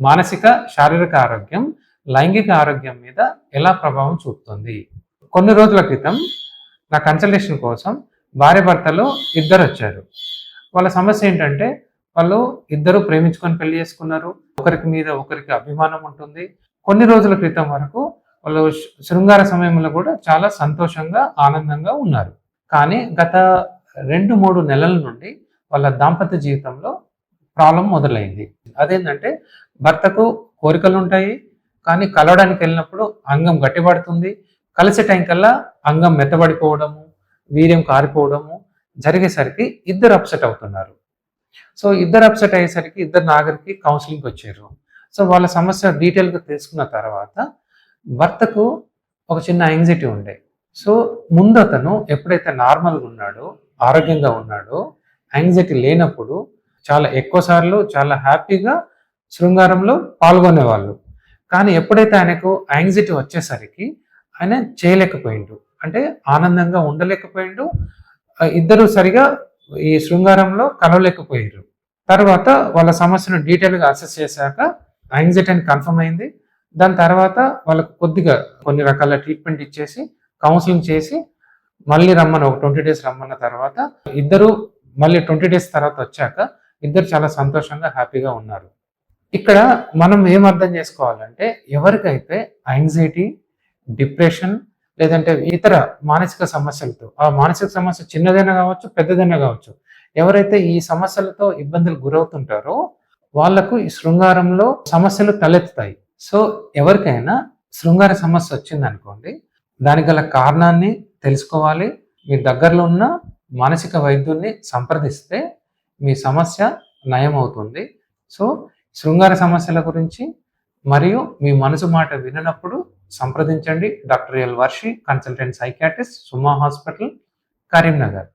మానసిక శారీరక ఆరోగ్యం లైంగిక ఆరోగ్యం మీద ఎలా ప్రభావం చూపుతుంది? కొన్ని రోజుల క్రితం నా కన్సల్టేషన్ కోసం భార్య భర్తలు ఇద్దరు వచ్చారు. వాళ్ళ సమస్య ఏంటంటే వాళ్ళు ఇద్దరు ప్రేమించుకొని పెళ్ళి చేసుకున్నారు. ఒకరికి మీద ఒకరికి అభిమానం ఉంటుంది. కొన్ని రోజుల క్రితం వరకు వాళ్ళు శృంగార సమయంలో కూడా చాలా సంతోషంగా ఆనందంగా ఉన్నారు. కానీ గత రెండు మూడు నెలల నుండి వాళ్ళ దాంపత్య జీవితంలో ప్రాబ్లం మొదలైంది. అదేంటంటే భర్తకు కోరికలు ఉంటాయి కానీ కలవడానికి వెళ్ళినప్పుడు అంగం గట్టిపడుతుంది. కలిసే టైం కల్లా అంగం మెత్తబడిపోవడము వీర్యం కారిపోవడము జరిగేసరికి ఇద్దరు అప్సెట్ అవుతున్నారు. సో ఇద్దరు అప్సెట్ అయ్యేసరికి ఇద్దరు నాగరికి కౌన్సిలింగ్ వచ్చారు. సో వాళ్ళ సమస్య డీటెయిల్గా తెలుసుకున్న తర్వాత భర్తకు ఒక చిన్న యాంగ్జైటీ ఉండే. సో ముందు అతను ఎప్పుడైతే నార్మల్గా ఉన్నాడో ఆరోగ్యంగా ఉన్నాడో యాంగ్జైటీ లేనప్పుడు చాలా ఎక్కువ సార్లు చాలా హ్యాపీగా శృంగారంలో పాల్గొనేవాళ్ళు. కానీ ఎప్పుడైతే ఆయనకు యాంగ్జైటీ వచ్చేసరికి ఆయన చేయలేకపోయిండు. అంటే ఆనందంగా ఉండలేకపోయిండు. ఇద్దరు సరిగా ఈ శృంగారంలో కలవలేకపోయారు. తర్వాత వాళ్ళ సమస్యను డీటెయిల్గా అసెస్ చేశాక యాంగ్జైటీ అని కన్ఫర్మ్ అయింది. దాని తర్వాత వాళ్ళకు కొద్దిగా కొన్ని రకాల ట్రీట్మెంట్ ఇచ్చేసి కౌన్సిలింగ్ చేసి మళ్ళీ రమ్మని ఒక ట్వంటీ డేస్ రమ్మన్న తర్వాత ఇద్దరు మళ్ళీ ట్వంటీ డేస్ తర్వాత వచ్చాక ఇద్దరు చాలా సంతోషంగా హ్యాపీగా ఉన్నారు. ఇక్కడ మనం ఏం అర్థం చేసుకోవాలంటే ఎవరికైతే యాంగ్జైటీ డిప్రెషన్ లేదంటే ఇతర మానసిక సమస్యలతో ఆ మానసిక సమస్య చిన్నదైనా కావచ్చు పెద్దదైనా కావచ్చు ఎవరైతే ఈ సమస్యలతో ఇబ్బందులు గురవుతుంటారో వాళ్ళకు ఈ శృంగారంలో సమస్యలు తలెత్తుతాయి. సో ఎవరికైనా శృంగార సమస్య వచ్చిందనుకోండి దానికి గల కారణాన్ని తెలుసుకోవాలి. మీ దగ్గరలో ఉన్న మానసిక వైద్యుల్ని సంప్రదిస్తే మీ సమస్య నయం అవుతుంది సో శృంగార సమస్యల గురించి మరియు మీ మనసు మాట విననప్పుడు సంప్రదించండి. Doctor L Varshi consultant psychiatrist Suma hospital Karimnagar.